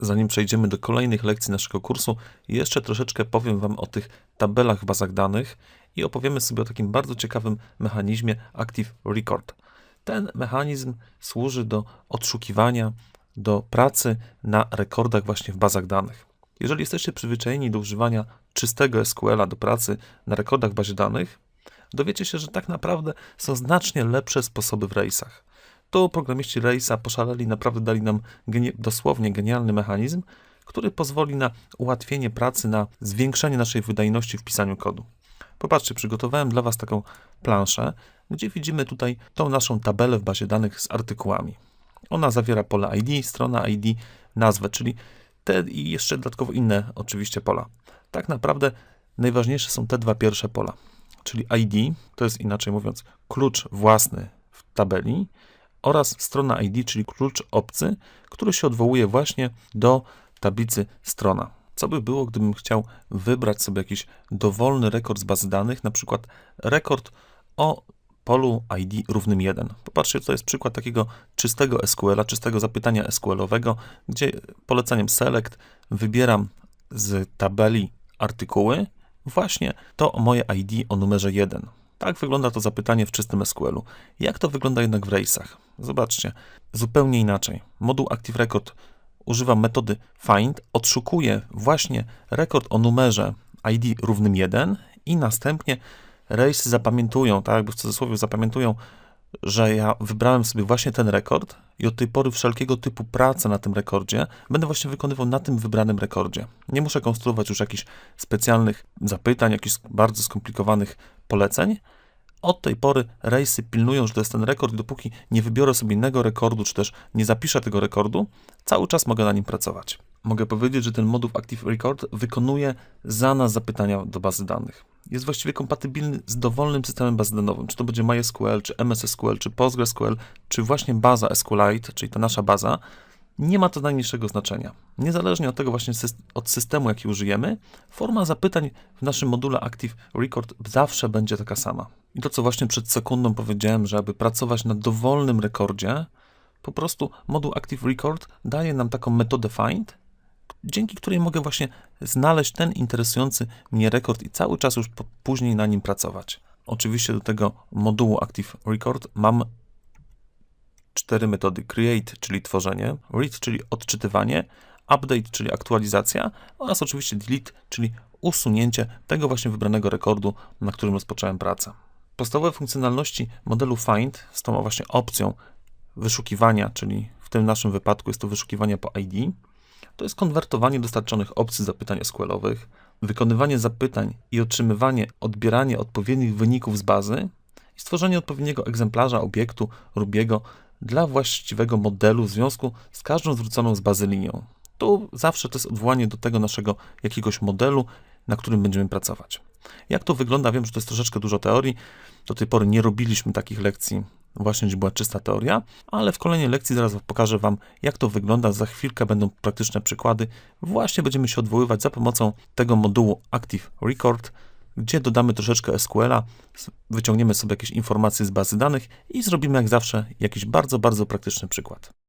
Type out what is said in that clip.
Zanim przejdziemy do kolejnych lekcji naszego kursu, jeszcze troszeczkę powiem Wam o tych tabelach w bazach danych i opowiemy sobie o takim bardzo ciekawym mechanizmie Active Record. Ten mechanizm służy do odszukiwania, do pracy na rekordach właśnie w bazach danych. Jeżeli jesteście przyzwyczajeni do używania czystego SQL-a do pracy na rekordach w bazie danych, dowiecie się, że tak naprawdę są znacznie lepsze sposoby w rejsach. Tu programiści Rejsa poszaleli, naprawdę dali nam geni- dosłownie genialny mechanizm, który pozwoli na ułatwienie pracy, na zwiększenie naszej wydajności w pisaniu kodu. Popatrzcie, przygotowałem dla Was taką planszę, gdzie widzimy tutaj tą naszą tabelę w bazie danych z artykułami. Ona zawiera pole ID, strona ID, nazwę, czyli te i jeszcze dodatkowo inne oczywiście pola. Tak naprawdę najważniejsze są te dwa pierwsze pola, czyli ID, to jest inaczej mówiąc klucz własny w tabeli oraz strona ID, czyli klucz obcy, który się odwołuje właśnie do tablicy strona. Co by było, gdybym chciał wybrać sobie jakiś dowolny rekord z bazy danych, na przykład rekord o polu ID równym 1. Popatrzcie, to jest przykład takiego czystego SQL-a, czystego zapytania SQL-owego, gdzie poleceniem select wybieram z tabeli artykuły właśnie to moje ID o numerze 1. Tak wygląda to zapytanie w czystym SQL-u. Jak to wygląda jednak w rejsach? Zobaczcie, zupełnie inaczej. Moduł Active Record używa metody find, odszukuje właśnie rekord o numerze ID równym 1 i następnie rejsy zapamiętują, tak jakby w cudzysłowie zapamiętują, że ja wybrałem sobie właśnie ten rekord i od tej pory wszelkiego typu prace na tym rekordzie będę właśnie wykonywał na tym wybranym rekordzie. Nie muszę konstruować już jakichś specjalnych zapytań, jakichś bardzo skomplikowanych poleceń. Od tej pory rejsy pilnują, że to jest ten rekord, dopóki nie wybiorę sobie innego rekordu, czy też nie zapiszę tego rekordu, cały czas mogę na nim pracować. Mogę powiedzieć, że ten moduł Active Record wykonuje za nas zapytania do bazy danych. Jest właściwie kompatybilny z dowolnym systemem bazodanowym, czy to będzie MySQL, czy MS SQL, czy PostgreSQL, czy właśnie baza SQLite, czyli ta nasza baza. Nie ma to najmniejszego znaczenia. Niezależnie od tego właśnie od systemu, jaki użyjemy, forma zapytań w naszym module Active Record zawsze będzie taka sama. I to, co właśnie przed sekundą powiedziałem, że aby pracować na dowolnym rekordzie, po prostu moduł Active Record daje nam taką metodę find, dzięki której mogę właśnie znaleźć ten interesujący mnie rekord i cały czas już później na nim pracować. Oczywiście do tego modułu Active Record mam cztery metody: create, czyli tworzenie, read, czyli odczytywanie, update, czyli aktualizacja oraz oczywiście delete, czyli usunięcie tego właśnie wybranego rekordu, na którym rozpocząłem pracę. Podstawowe funkcjonalności modelu find z tą właśnie opcją wyszukiwania, czyli w tym naszym wypadku jest to wyszukiwanie po ID, to jest konwertowanie dostarczonych opcji zapytań SQL-owych, wykonywanie zapytań i otrzymywanie, odbieranie odpowiednich wyników z bazy i stworzenie odpowiedniego egzemplarza obiektu Rubiego dla właściwego modelu w związku z każdą zwróconą z bazy linią. Tu zawsze to jest odwołanie do tego naszego jakiegoś modelu, na którym będziemy pracować. Jak to wygląda? Wiem, że to jest troszeczkę dużo teorii. Do tej pory nie robiliśmy takich lekcji, właśnie gdzie była czysta teoria, ale w kolejnej lekcji zaraz pokażę Wam, jak to wygląda. Za chwilkę będą praktyczne przykłady. Właśnie będziemy się odwoływać za pomocą tego modułu Active Record, gdzie dodamy troszeczkę SQL-a, wyciągniemy sobie jakieś informacje z bazy danych i zrobimy jak zawsze jakiś bardzo, bardzo praktyczny przykład.